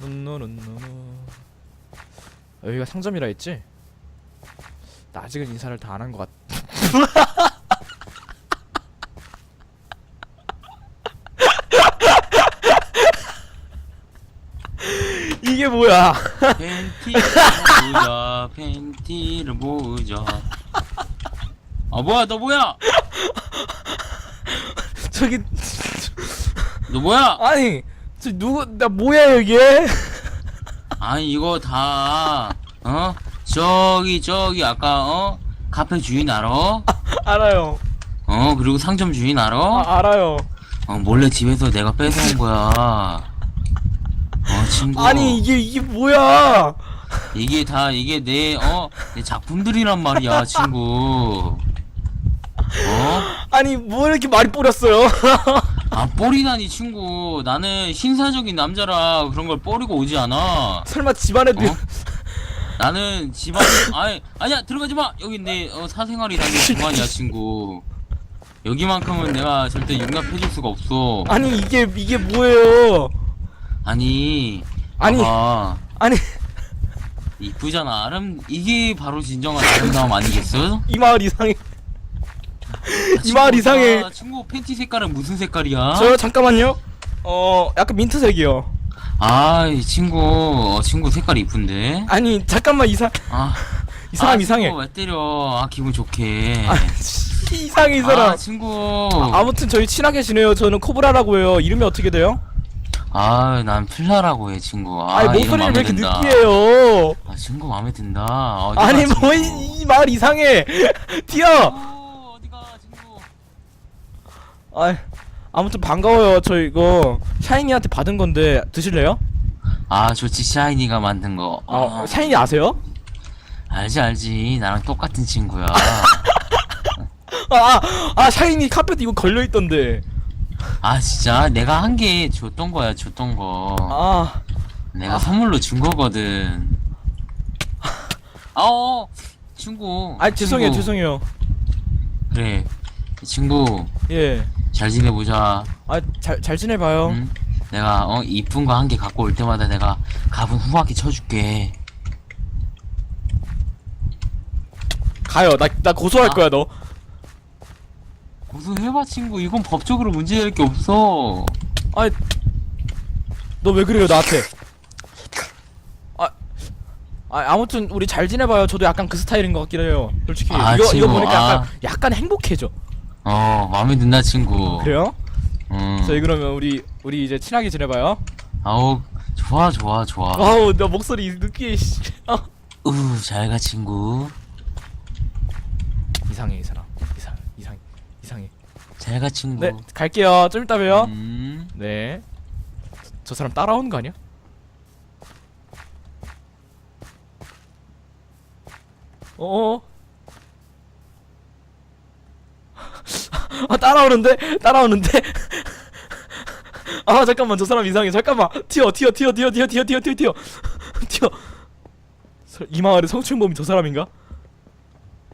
눈누눈누 여기가 상점이라 했지? 나 아직은 인사를 다 안 한 것 같. 이게 뭐야? 팬티를 보자 팬티를 보자 아 뭐야 너 뭐야 저기 너 뭐야 아니 저 누구 나 뭐야 이게? 아니 이거 다 어? 저기 저기 아까 어? 카페 주인 알아? 알아요. 어 그리고 상점 주인 알아? 아, 알아요. 어 몰래 집에서 내가 뺏어온 거야 어 친구 아니 이게 이게 뭐야? 이게 다 이게 내 어? 내 작품들이란 말이야 친구 어? 아니 뭐 이렇게 말이 뿌렸어요? 아 뽀리다니 친구 나는 신사적인 남자라 그런 걸 뽀리고 오지 않아 설마 집안에도 어? 나는 집안 아니 아니야 들어가지 마 여기 내 어, 사생활이 담긴 집안이야 친구 여기만큼은 내가 절대 용납해줄 수가 없어 아니 이게 이게 뭐예요? 아니 아니 봐봐. 아니 이쁘잖아 아름 이게 바로 진정한 아름다움 아니겠어? 이 마을 이상해. 아, 이 친구, 이상해. 아, 친구 팬티 색깔은 무슨 색깔이야? 저 잠깐만요. 어 약간 민트색이요. 아 이 친구 어, 친구 색깔 이쁜데 아니 잠깐만 이상 아 이 사람 아, 이상해. 친구 왜 때려 아 기분 좋게 아 씨, 이상해 이 사람. 아 친구 아, 무튼 저희 친하게 지내요. 저는 코브라라고 해요. 이름이 어떻게 돼요? 아, 난 필라라고 해, 친구. 아, 아, 니 이름 목소리를 마음에 왜 이렇게 든다. 느끼해요? 아, 친구 마음에 든다. 어디가, 아니 친구? 뭐이 마을 이상해. 튀어. 아 아무튼 반가워요. 저 이거 샤이니한테 받은 건데 드실래요? 아, 좋지, 샤이니가 만든 거. 어, 아, 샤이니 아세요? 알지, 알지. 나랑 똑같은 친구야. 아, 아, 아 샤이니 카펫 이거 걸려 있던데. 아, 진짜? 내가 한게 줬던 거야, 줬던 거. 아, 내가 선물로 준 거거든. 아, 어, 친구. 아 죄송해요. 죄송해요. 그래. 친구, 예. 잘 지내보자. 아 잘 잘 지내봐요. 응? 내가 어 이쁜 거 한 개 갖고 올 때마다 내가 가분 후하게 쳐줄게. 가요. 나 나 고소할 아. 거야 너. 고소해봐 친구. 이건 법적으로 문제될 게 없어. 아, 너왜 그래요 나한테? 아, 아 아무튼 우리 잘 지내봐요. 저도 약간 그 스타일인 것 같긴 해요. 솔직히 아, 이거 이거 보니까 아. 약간 약간 행복해져. 어 마음에 든다 친구. 그래요? 응. 저희 그러면 우리 우리 이제 친하게 지내봐요. 아우 좋아 좋아 좋아. 아우 나 목소리 느끼해. 씨. 아. 우 잘가 친구. 이상해 이 사람. 이상 이상 이상해. 잘가 친구. 네 갈게요. 좀 이따 봬요. 음. 네. 저, 저 사람 따라오는 거 아니야? 어? 아 따라오는데? 따라오는데? 아 잠깐만 저 사람 이상해 잠깐만 튀어 튀어 튀어 튀어 튀어 튀어 튀어 튀어 튀어 튀어 설- 이 마을의 성추행범이 저 사람인가?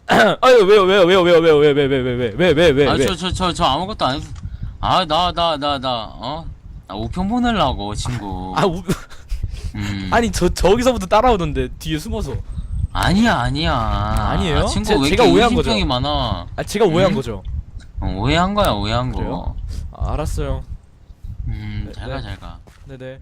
아유 왜요 왜요 왜요 왜요 왜요 왜요 왜요 왜요 왜요 왜요 왜요 아저 저 저 저 아무것도 안 했어. 아나 나 나 나 어? 나 우편 보내려고 친구. 아 우, 음. 아니 저 저기서부터 따라오던데 뒤에 숨어서 아니야 아니야. 아니에요? 아, 친구 제- 왜 제가 오해한 거죠? 많아? 아 제가 오해한 음? 거죠 어, 오해한 거야 오해한 거. 그래요? 아, 알았어요 음, 네, 잘 가, 네. 잘 가. 네네